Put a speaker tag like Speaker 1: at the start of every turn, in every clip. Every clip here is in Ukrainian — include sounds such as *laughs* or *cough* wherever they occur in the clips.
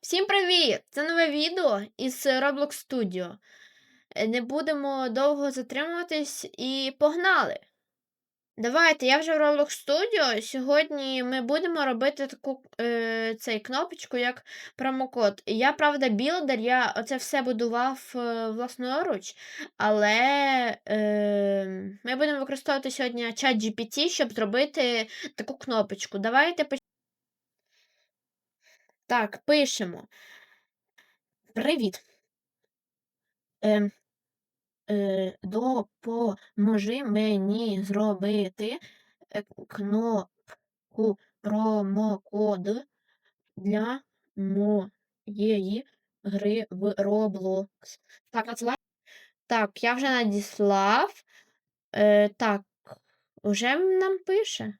Speaker 1: Всім привіт! Це нове відео із Roblox Studio. Е, Не будемо довго затримуватись і погнали! Давайте, я вже в Roblox Studio. Сьогодні ми будемо робити таку е, цей кнопочку, як промокод. Я, правда, білдер, я оце все будував е, власноруч, але е, ми будемо використовувати сьогодні чат GPT, щоб зробити таку кнопочку. Давайте Так, пишемо. Привіт. Ем, е, допоможи мені зробити е, кнопку промокод для моєї гри в Roblox. Так, надсилай. Так, я вже надіслав. Е, так, вже нам пише.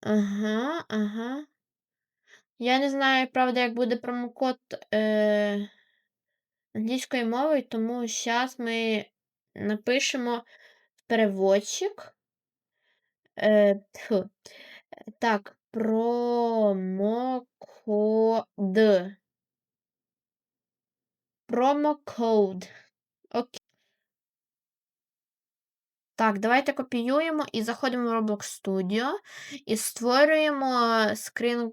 Speaker 1: Ага, ага. Я не знаю, правда, як буде промокод. Е, англійською мовою, тому зараз ми напишемо переводчик. Е, тьфу. Так, промокод. Промокод. Окей. Так, давайте копіюємо і заходимо в Roblox Studio і створюємо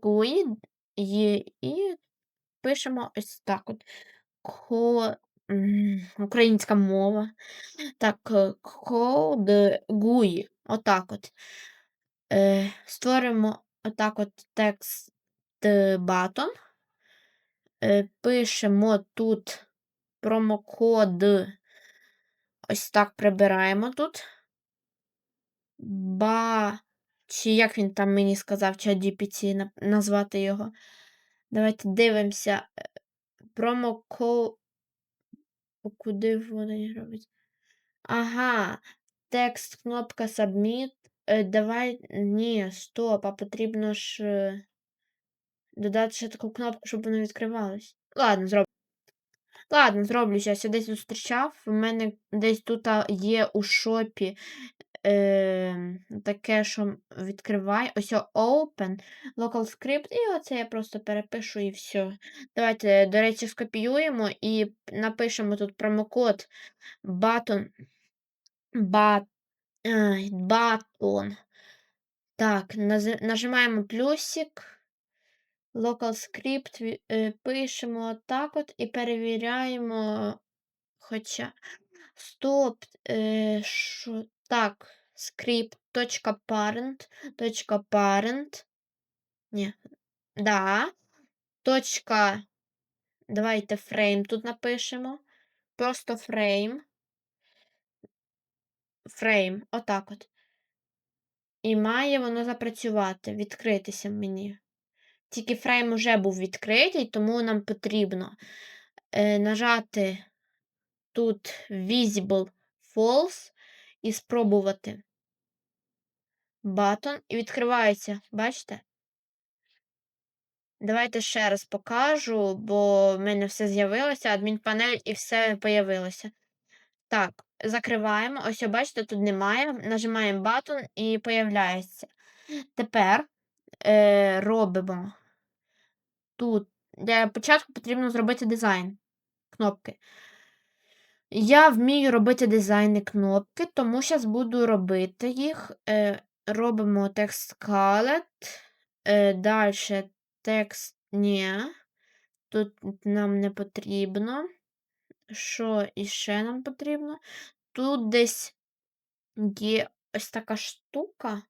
Speaker 1: GUI і, і пишемо ось так от. Ко... Українська мова. Так, е, code Отак от. Е, створимо отак от текст button. Е, пишемо тут промокод. Ось так прибираємо тут. Ба. Чи як він там мені сказав, чи назвати його. Давайте дивимося. Е, Промокод. Куди вони робить? Ага. Текст, кнопка Submit. Е, давай. Ні, стоп, а потрібно ж е, додати ще таку кнопку, щоб воно відкривалось. Ладно, зроблю. Ладно, зроблю зараз. Я десь зустрічав. У мене десь тут є у шопі е, таке, що відкриває. Ось Open, Local Script, і оце я просто перепишу і все. Давайте, до речі, скопіюємо і напишемо тут промокод button. Bat, button. Так, нажимаємо плюсик. Local script е, пишемо так от і перевіряємо. Хоча. Стоп. Е, шо, так, script.parent. .parent. Ні. Да. Точка. Давайте frame тут напишемо. Просто frame. Frame. Отак от. І має воно запрацювати, відкритися мені. Тільки фрейм уже був відкритий, тому нам потрібно е, нажати тут Visible False і спробувати батон. І відкривається, бачите? Давайте ще раз покажу, бо в мене все з'явилося, адмінпанель і все появилося. Так, закриваємо. Ось, бачите, тут немає. Нажимаємо батон і появляється. Тепер е, робимо тут. Для початку потрібно зробити дизайн кнопки. Я вмію робити дизайни кнопки, тому зараз буду робити їх. Е, робимо текст Scarlet. Е, Далі текст ні. Тут нам не потрібно. Що іще нам потрібно? Тут десь є ось така штука,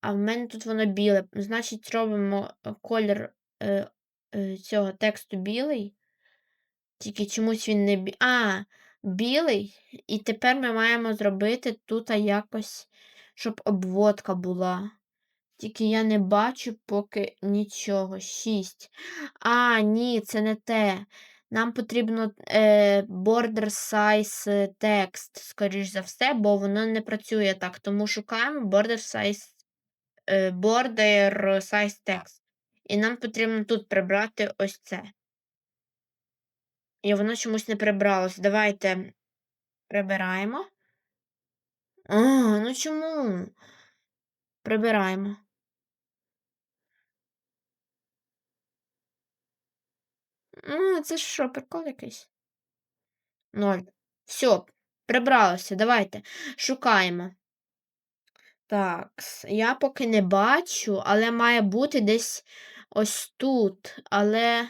Speaker 1: а в мене тут воно біле. Значить, робимо колір е, цього тексту білий. Тільки чомусь він не бі... А, білий. І тепер ми маємо зробити тут якось, щоб обводка була. Тільки я не бачу поки нічого. 6. А, ні, це не те. Нам потрібно е, border size text, скоріш за все, бо воно не працює так. Тому шукаємо border size, е, border size text. І нам потрібно тут прибрати ось це. І воно чомусь не прибралось. Давайте прибираємо. А, ну чому? Прибираємо. Ну, це що, прикол якийсь? Ноль. Все, прибралося. Давайте. Шукаємо. Так, я поки не бачу, але має бути десь ось тут. Але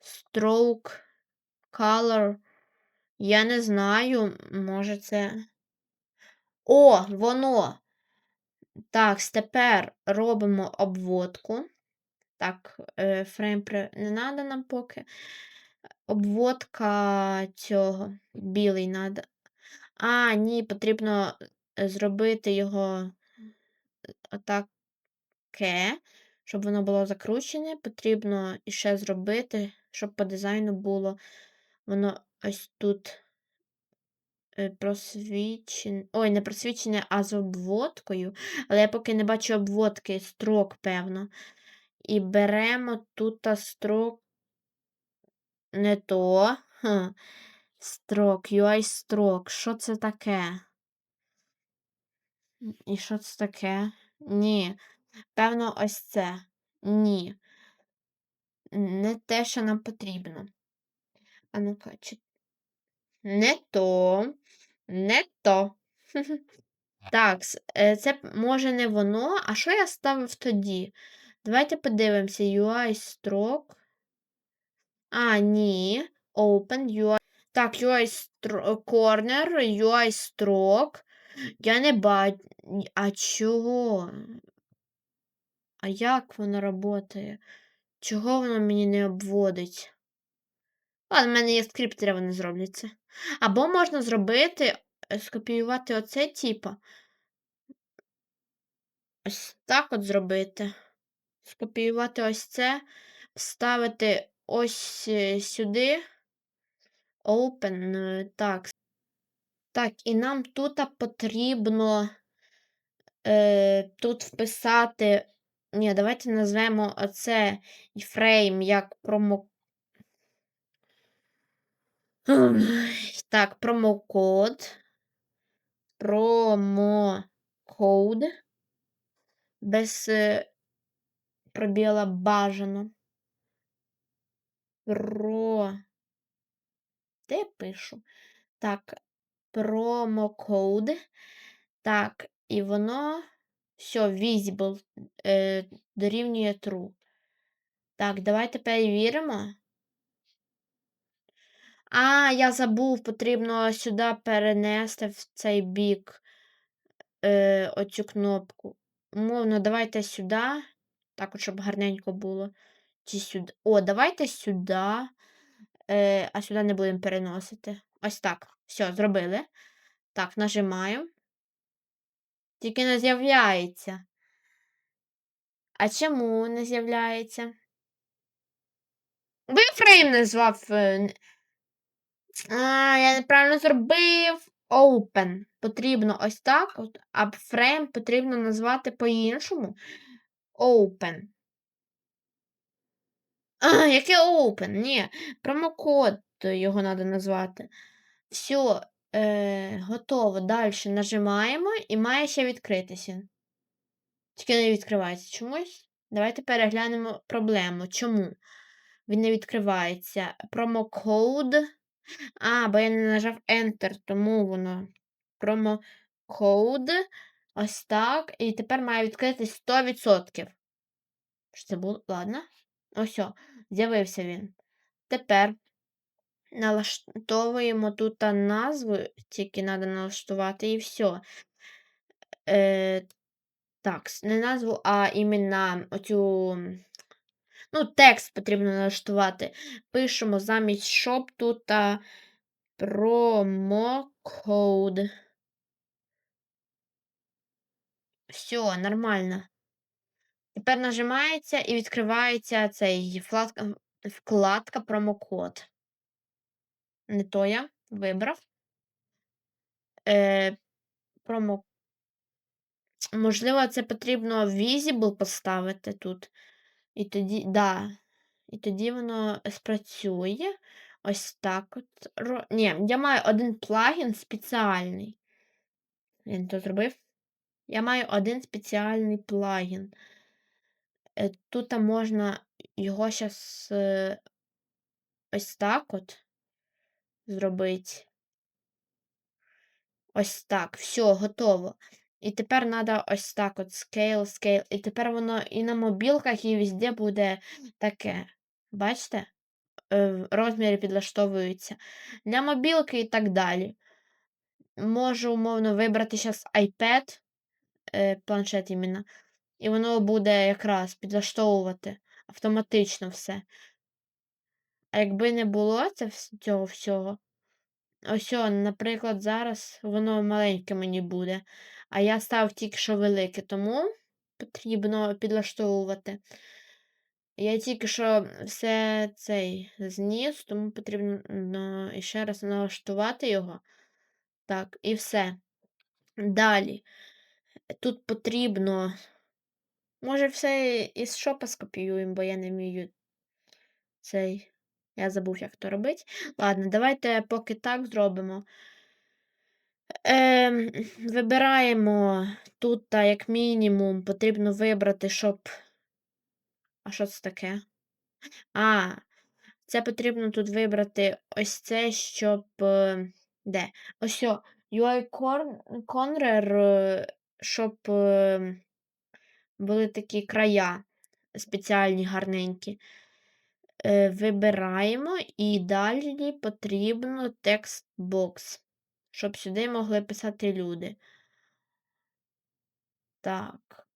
Speaker 1: stroke color. Я не знаю, може це. О, воно! Так, тепер робимо обводку. Так, е, фрейм не треба нам поки. Обводка цього білий треба. А, ні, потрібно е, зробити його отаке, щоб воно було закручене. Потрібно іще зробити, щоб по дизайну було воно ось тут е, просвічене. Ой, не просвічене, а з обводкою. Але я поки не бачу обводки, строк, певно. І беремо тут строк. Не то. Строк, UI строк. Що це таке? І що це таке? Ні. Певно, ось це. Ні. Не те, що нам потрібно. А ну-ка, чи... Не то. Не то. *laughs* Так, е, це може не воно. А що я ставив тоді? Давайте подивимося. UI строк. А, ні. Open UI. Так, UI corner, UI строк. Я не бачу. А чого? А як воно працює? Чого воно мені не обводить? Ладно, в мене є скриптери, вони зроблять це. Або можна зробити, е, скопіювати оце, типа. Ось так от зробити. Скопіювати ось це, вставити ось е, сюди. Open. Е, так. Так, і нам тут потрібно е, тут вписати. Ні, давайте назвемо оце фрейм як промо. Так, промокод. Промокод. Без е, пробіла бажано. Про. Де пишу? Так, промокод. Так, і воно все, visible е, дорівнює true. Так, давайте перевіримо. А, я забув, потрібно сюди перенести в цей бік е, оцю кнопку. Умовно, давайте сюди. Так, от, щоб гарненько було. Чи сюди. О, давайте сюди. Е, А сюди не будемо переносити. Ось так. Все, зробили. Так, нажимаємо. Тільки не з'являється. А чому не з'являється? Вифрейм назвав. А, я неправильно зробив. Open. Потрібно ось так. От, а фрейм потрібно назвати по-іншому. Open. А, яке open? Ні, промокод його треба назвати. Все, е, готово. Далі нажимаємо і має ще відкритися. Тільки не відкривається чомусь. Давайте переглянемо проблему. Чому він не відкривається? Промокод. А, бо я не нажав Enter, тому воно. Промокод. Ось так. І тепер має відкритись 100%. Що це було? Ладно. Ось, з'явився він. Тепер налаштовуємо тут назву, тільки треба налаштувати, і все. Е, Так, не назву, а іменно оцю. Ну, текст потрібно налаштувати. Пишемо замість shop тут промокод. Все, нормально. Тепер нажимається і відкривається цей вкладка, вкладка промокод. Не то я вибрав. Е, промо... Можливо, це потрібно visible поставити тут. І тоді, да. І тоді воно спрацює. Ось так от. Ні, я маю один плагін спеціальний. Він то зробив. Я маю один спеціальний плагін. Е, тут можна його зараз ось так от зробити. Ось так. Все, готово. І тепер треба ось так от scale, scale. І тепер воно і на мобілках, і везде буде таке. Бачите? Е, Розміри підлаштовуються. Для мобілки і так далі. Можу, умовно, вибрати зараз iPad, е, планшет іменно, і воно буде якраз підлаштовувати автоматично все. А якби не було це, цього всього, ось, наприклад, зараз воно маленьке мені буде, а я став тільки що велике, тому потрібно підлаштовувати. Я тільки що все цей зніс, тому потрібно ще раз налаштувати його. Так, і все. Далі. Тут потрібно. Може, все із шопа скопіюємо, бо я не вмію цей. Я забув, як то робити. Ладно, давайте поки так зробимо. Е, Вибираємо тут, та, як мінімум, потрібно вибрати, щоб. А що це таке? А, це потрібно тут вибрати ось це, щоб. е, Де? Ось о, UI Conrer, е, щоб е, були такі края спеціальні гарненькі. Е, Вибираємо і далі потрібно текстбокс, щоб сюди могли писати люди. Так.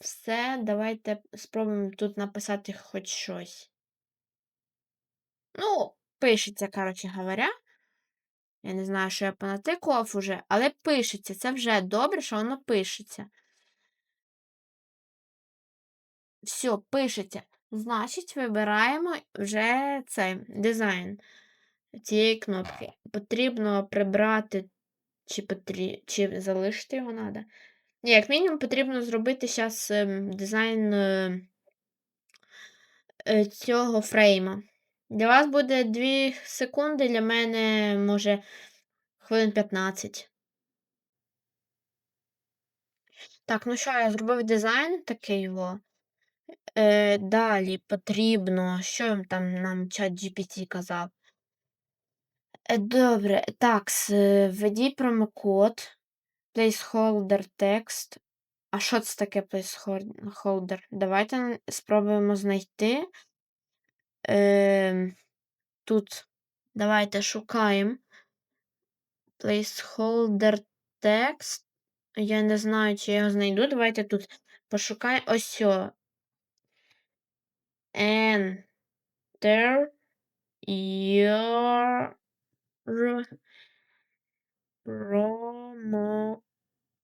Speaker 1: Все, давайте спробуємо тут написати хоч щось. Ну, пишеться, коротше говоря. Я не знаю, що я понатикував уже, але пишеться. Це вже добре, що воно пишеться. Все, пишеться. Значить, вибираємо вже цей дизайн цієї кнопки. Потрібно прибрати, чи потрі... чи залишити його треба. Ні, як мінімум, потрібно зробити зараз ем, дизайн е, е, цього фрейма. Для вас буде 2 секунди, для мене може хвилин 15. Так, ну що, я зробив дизайн такий його. Е, Далі потрібно. Що там нам чат GPT казав? Е, Добре, так, с- введіть промокод. Placeholder text. А що це таке placeholder? Давайте спробуємо знайти. Е, тут давайте шукаємо. Placeholder text. Я не знаю, чи я його знайду. Давайте тут пошукаємо. Ось. Enter your promo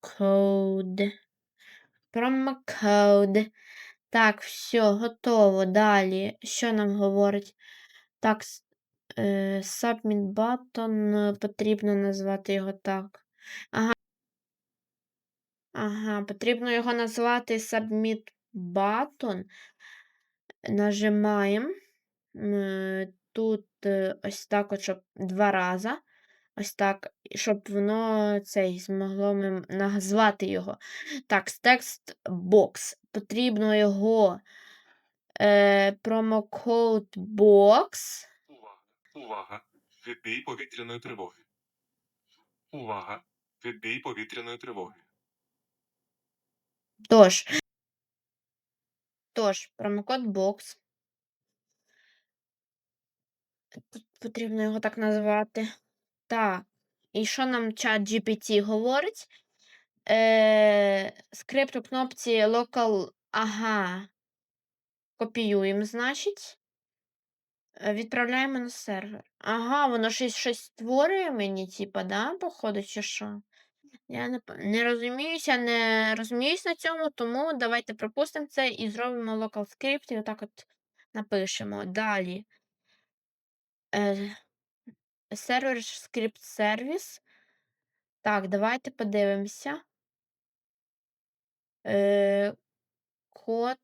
Speaker 1: code. Промокод. Так, все, готово. Далі. Що нам говорить? Так, е, Submit button. е, Потрібно назвати його так. Ага. Ага, потрібно його назвати Submit button. Нажимаємо. Тут е, ось так, от, щоб два рази. Ось так, щоб воно цей змогло назвати його. Так, текст бокс. Потрібно його е, промокод бокс.
Speaker 2: Увага! Увага! Відбій повітряної тривоги. Увага! Відбій повітряної тривоги.
Speaker 1: Тож. Тож, промокод бокс. Потрібно його так назвати. Так. І що нам чат GPT говорить? Е, скрипт у кнопці Local. Ага. Копіюємо, значить. Е, Відправляємо на сервер. Ага, воно щось щось створює мені, типа, да, походу, чи що? Я не, не розуміюся, не розуміюсь на цьому, тому давайте пропустимо це і зробимо local script і отак от напишемо. Далі. Е, сервер скрипт сервіс. Так, давайте подивимося. Е, код.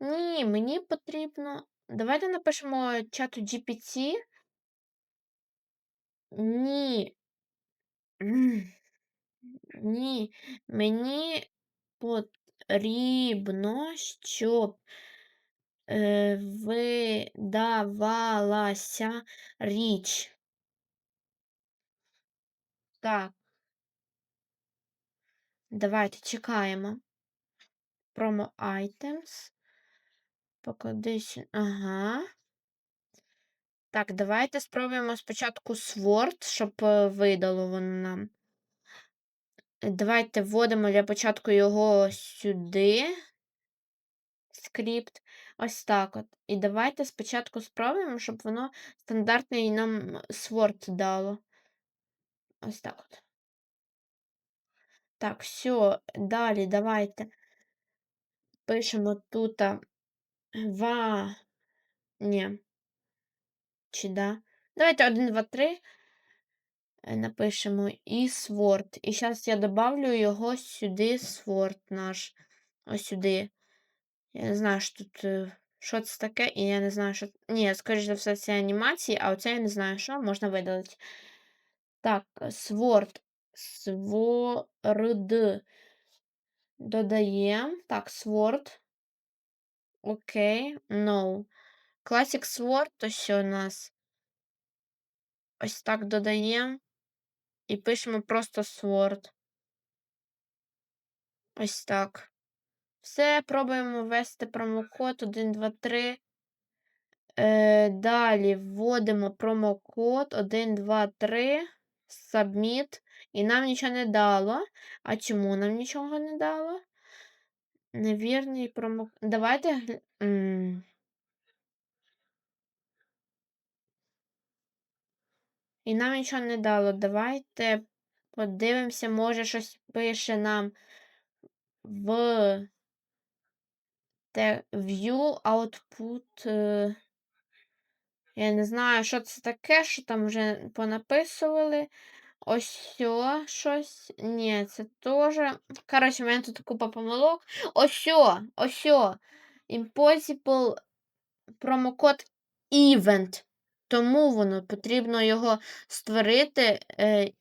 Speaker 1: Ні, мені потрібно. Давайте напишемо чату GPT. Ні. Ні. Мені потрібно, щоб е, видавалася річ. Так. Давайте чекаємо. Promo items. Покладись. Ага. Так, давайте спробуємо спочатку Sword, щоб е, видало воно нам. Е, Давайте вводимо для початку його сюди. Скрипт. Ось так от. І давайте спочатку спробуємо, щоб воно стандартний нам Sword дало. Ось так от. Так, все, далі давайте пишемо тут ва. Ні. Чи да? Давайте 1, 2, 3 е, напишемо і Sword. І зараз я добавлю його сюди, Sword наш. Ось сюди. Я не знаю, що тут. Що це таке, і я не знаю, що. Ні, скоріш за все, це анімації, а оце я не знаю, що можна видалити. Так, Sword. Sword. Додаємо. Так, Sword. Окей. No. Classic Sword, то що у нас? Ось так додаємо. І пишемо просто Sword. Ось так. Все, пробуємо ввести промокод 1, 2, 3. Е, далі вводимо промокод 1, 2, 3. Submit. І нам нічого не дало. А чому нам нічого не дало? Невірний промокод. Давайте. І нам нічого не дало. Давайте подивимося, може щось пише нам в те view output. е, Я не знаю, що це таке, що там вже понаписували. Ось щось. Ні, це теж. Коротше, у мене тут купа помилок. Ось сьо, ось. Impossible промокод Event. Тому воно потрібно його створити. Е,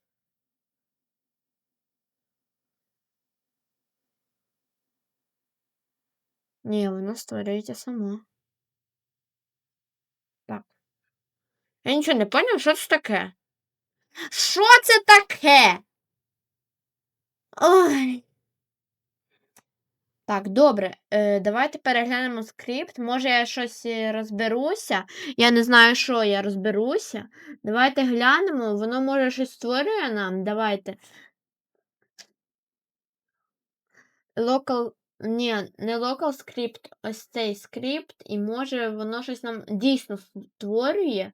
Speaker 1: Ні, воно створюється само. Так. Я нічого не поняв, що це таке. Що це таке? Ой. Так, добре. Е, давайте переглянемо скрипт. Може, я щось е, розберуся. Я не знаю, що я розберуся. Давайте глянемо. Воно може щось створює нам. Давайте. Local. Ні, не local script, ось цей скрипт, і може воно щось нам дійсно створює.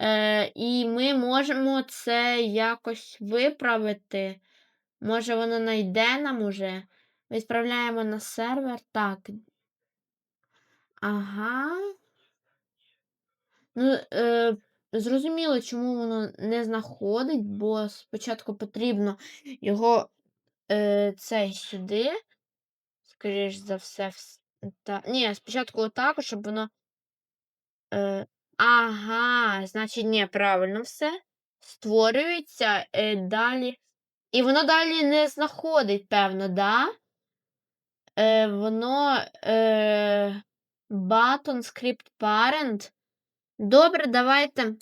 Speaker 1: Е, і ми можемо це якось виправити. Може, воно знайде нам уже. Відправляємо на сервер. Так. Ага. Ну, е, зрозуміло, чому воно не знаходить, бо спочатку потрібно його е, цей сюди. Скоріш за все, вс- та... Ні, спочатку отак, щоб воно. Е, ага, значить, ні, правильно все. Створюється е, далі. І воно далі не знаходить, певно, да? Е, воно е, button script parent. Добре, давайте.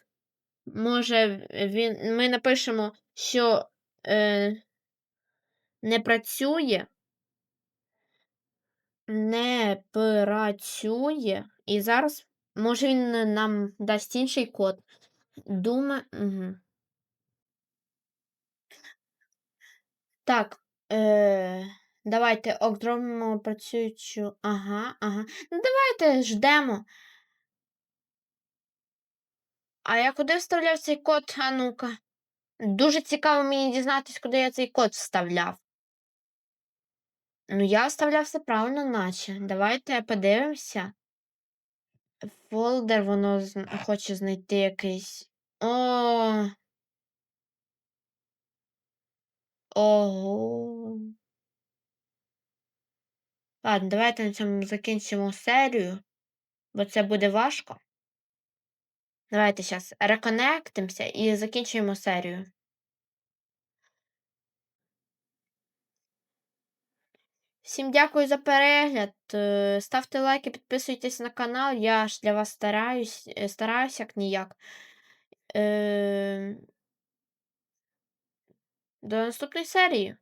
Speaker 1: Може, він, ми напишемо, що е, не працює. Не працює. І зараз, може, він нам дасть інший код. Думаю. Угу. Так. Е, давайте окремимо працюючу. Ага, ага. Ну, давайте ждемо. А я куди вставляв цей код, а ну-ка? Дуже цікаво мені дізнатись, куди я цей код вставляв. Ну, я вставляв все правильно, наче. Давайте подивимося. Фолдер воно хоче знайти якийсь. О. Ого. Ладно, давайте на цьому закінчимо серію, бо це буде важко. Давайте зараз реконектимося і закінчуємо серію. Всім дякую за перегляд. е, Ставте лайки, підписуйтесь на канал. Я ж для вас стараюсь, е, стараюсь як ніяк. Е, До наступної серії.